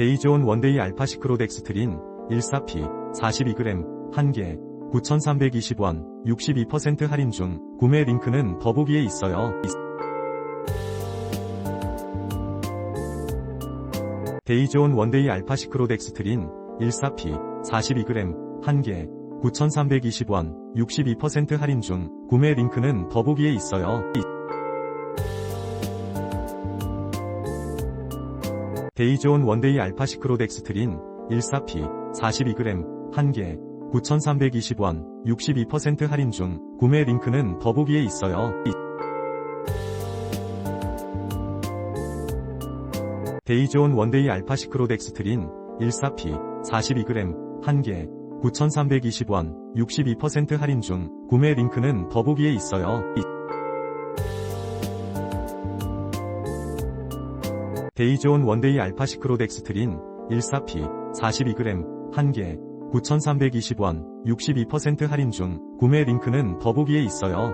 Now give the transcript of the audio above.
데이조온 원데이 알파 시크로덱스트린 14P 42g 1개 9,320원 62% 할인 중 구매 링크는 더보기에 있어요. 데이조온 원데이 알파 시크로덱스트린 14P 42g 1개 9,320원 62% 할인 중 구매 링크는 더보기에 있어요. 데이조온 원데이 알파 시크로덱스트린 14P 42g 1개 9,320원 62% 할인 중 구매 링크는 더보기에 있어요. 데이조온 원데이 알파 시크로덱스트린 14P 42g 1개 9,320원 62% 할인 중 구매 링크는 더보기에 있어요. 데이조온 원데이 알파 시크로덱스트린 14P 42g 1개 9,320원 62% 할인 중 구매 링크는 더보기에 있어요.